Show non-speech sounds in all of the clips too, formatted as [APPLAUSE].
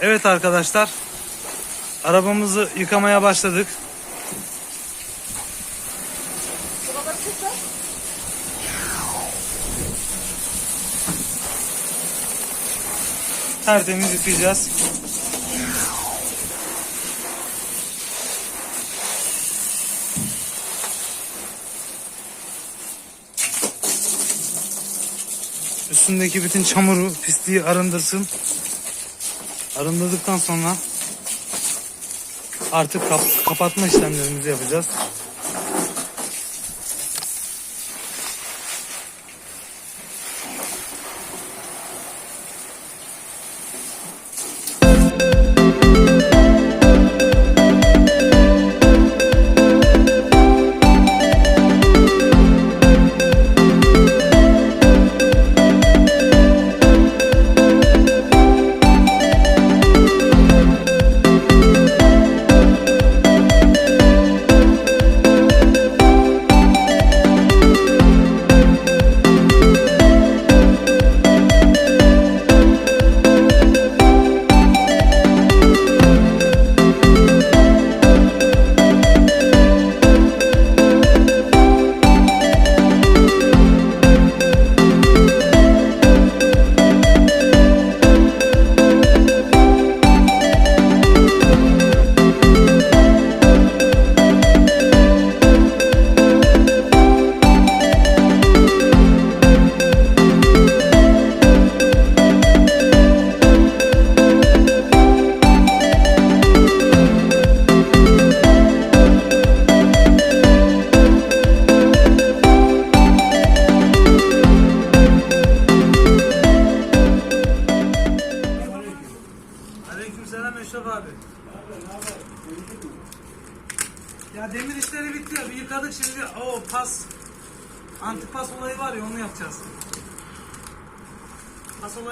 Evet arkadaşlar. Arabamızı yıkamaya başladık. Tertemiz yıkayacağız. Üstündeki bütün çamuru, pisliği arındırsın. Arındırdıktan sonra artık kap- kapatma işlemlerimizi yapacağız.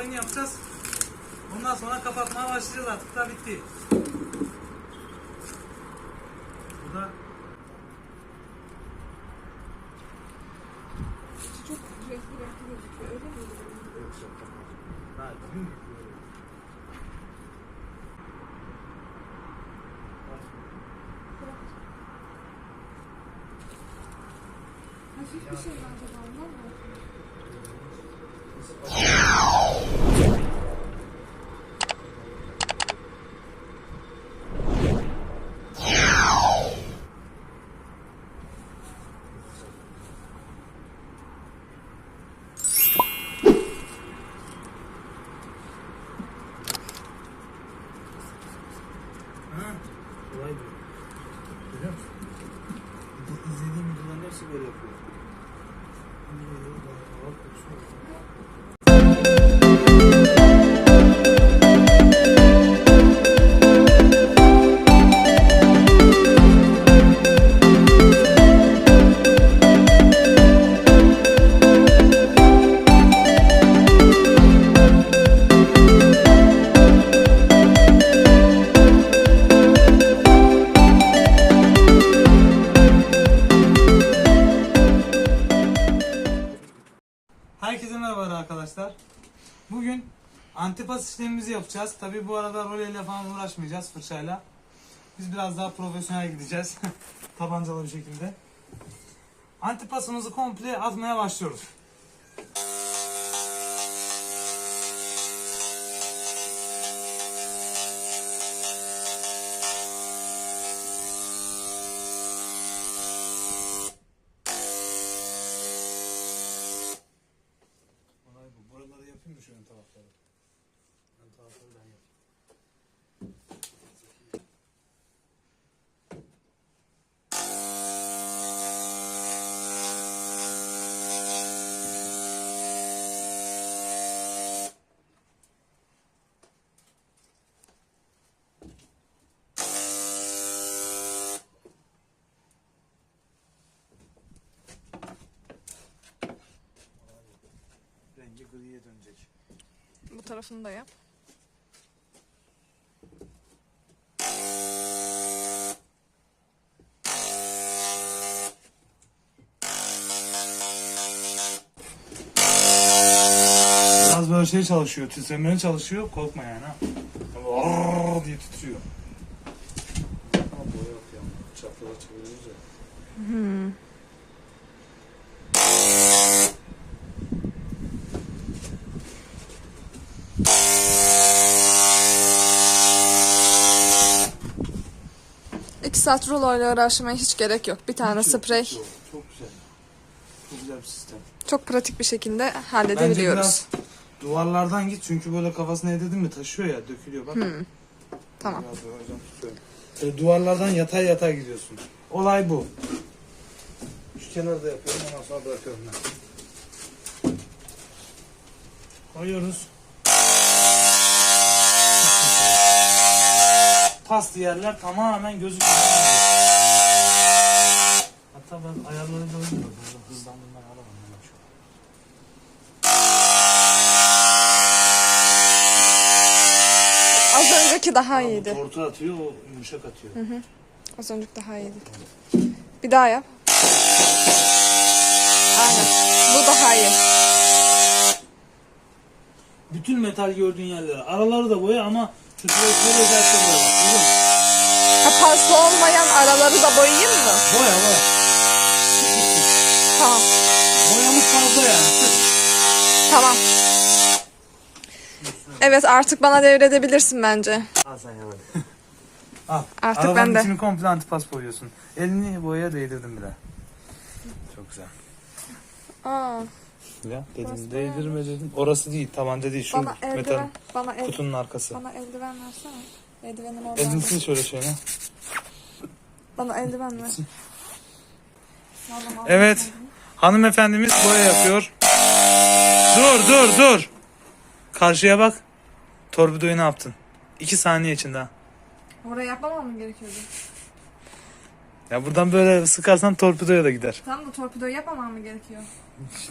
Pas olayını yapacağız. Ondan sonra kapatmaya başlayacağız artık da bitti. Bu da Çok renkli renkli gözüküyor öyle mi? Mi? Hafif bir şey mi acaba ondan mı? Merhabalar arkadaşlar. Bugün antipas işlemimizi yapacağız. Tabi bu arada roleyle falan uğraşmayacağız fırçayla. Biz biraz daha profesyonel gideceğiz. [LAUGHS] Tabancalı bir şekilde. Antipasımızı komple atmaya başlıyoruz. Olay bu. Buraları yapayım mı şu ön tarafları? Ön tarafları ben yapayım. Rengi griye dönecek. Bu tarafını da yap. Biraz böyle şey çalışıyor, titremeye çalışıyor. Korkma yani ha. Arrrr diye titriyor. Ama boya yok ya. Çeviriyoruz ya. İki saat ruloyla uğraşmaya hiç gerek yok. Bir tane Çok- sprey. Çok, çok güzel. Çok güzel bir sistem. Çok pratik bir şekilde Bence halledebiliyoruz. biraz duvarlardan git çünkü böyle kafasına edildin mi taşıyor ya dökülüyor bak. Tamam. Biraz tutuyorum. Böyle duvarlardan yatay yatay gidiyorsun. Olay bu. Şu kenarda yapıyorum ondan sonra bırakıyorum ben. Koyuyoruz. Pas yerler tamamen gözüküyor. Hatta ben ayarları gördüm de burada hızlandırma ayarı var. hemen şu an. Az önceki daha Bu iyiydi. Tortu atıyor, o yumuşak atıyor. Az önceki daha iyiydi. Bir daha yap. Aynen. Bu daha iyi. Bütün metal gördüğün yerlere. Araları da boya ama şu süreçleri özellikle boya bak. Görüyor musun? Ha, paslı olmayan araları da boyayayım mı? Boya boya. Tamam. Boyamız fazla yani. Tamam. Evet artık bana devredebilirsin bence. Al sen hemen. [LAUGHS] Al. Artık Arabanın ben de. içini komple antipas boyuyorsun. Elini boyaya değdirdim bile. Çok güzel. Aa, Ya dedim Burası değdirme dedim. Orası değil tabanca değil şu bana metal eldiven, bana, el, kutunun arkası. bana eldiven versene. Eldivenim orada. Elini sil şöyle şöyle. Bana eldiven ver. Evet. Hanımefendimiz boya yapıyor. Dur dur dur. Karşıya bak. Torpidoyu ne yaptın? 2 saniye içinde. Oraya yapmamam mı gerekiyordu? Ya buradan böyle sıkarsan torpidoya da gider. Tamam da torpidoyu yapmamam mı gerekiyor?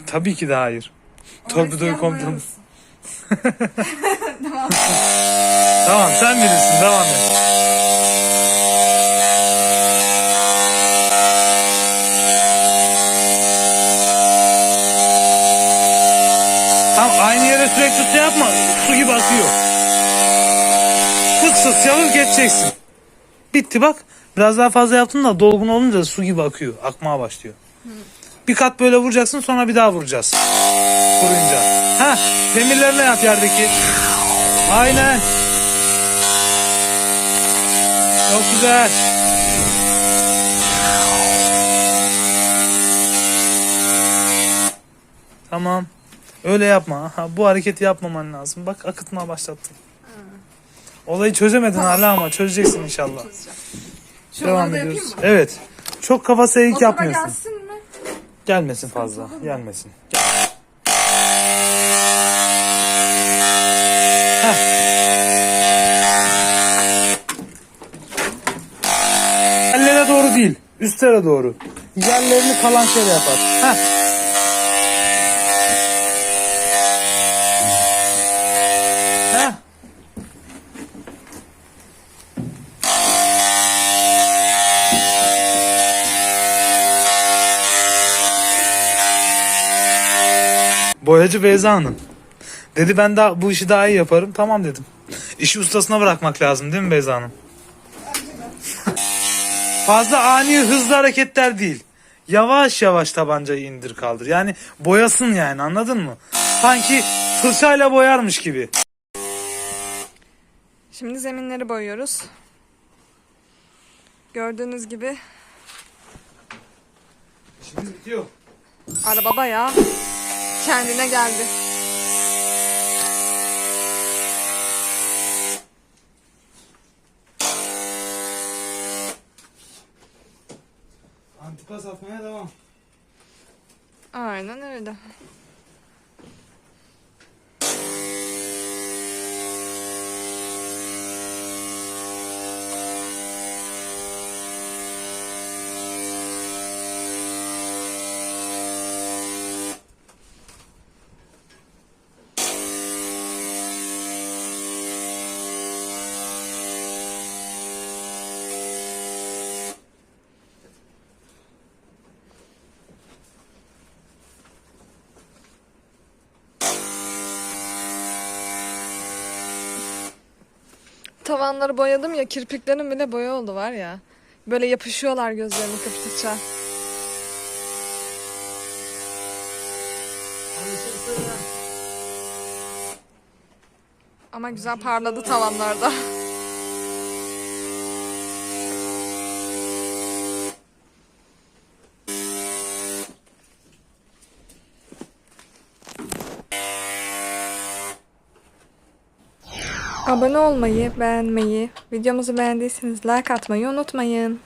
Tabii ki de hayır. Orayı Torpidoyu boyar mısın? [LAUGHS] Tamam sen bilirsin devam et. Tam aynı yere sürekli şey yapma. Su gibi akıyor. Sık sık çalıp geçeceksin. Bitti bak. Biraz daha fazla yaptın da dolgun olunca su gibi akıyor. Akmaya başlıyor. Bir kat böyle vuracaksın sonra bir daha vuracağız. Kuruyunca. Ha, demirlerine yap yerdeki. Aynen. Çok güzel. Tamam. Öyle yapma. Aha, bu hareketi yapmaman lazım. Bak akıtmaya başlattın. Olayı çözemedin hala ama çözeceksin inşallah. Şu Devam ediyoruz. yapayım mı? Evet. Çok kafa eğik Motora yapmıyorsun. gelsin mi? Gelmesin fazla. Gelmesin. Gel. Yerlere doğru değil. Üstlere doğru. Yerlerini kalan şeyle yapar. Heh. Boyacı Beyza Hanım. Dedi ben daha bu işi daha iyi yaparım. Tamam dedim. İşi ustasına bırakmak lazım değil mi Beyza Hanım? Fazla ani hızlı hareketler değil. Yavaş yavaş tabancayı indir kaldır. Yani boyasın yani anladın mı? Sanki fırçayla boyarmış gibi. Şimdi zeminleri boyuyoruz. Gördüğünüz gibi İşimiz bitiyor. araba bayağı kendine geldi. Antipas atmaya devam. Aynen öyle. Tavanları boyadım ya kirpiklerim bile boya oldu var ya. Böyle yapışıyorlar gözlerimi kırptıkça. Ama güzel parladı tavanlarda. Abone olmayı, beğenmeyi, videomuzu beğendiyseniz like atmayı unutmayın.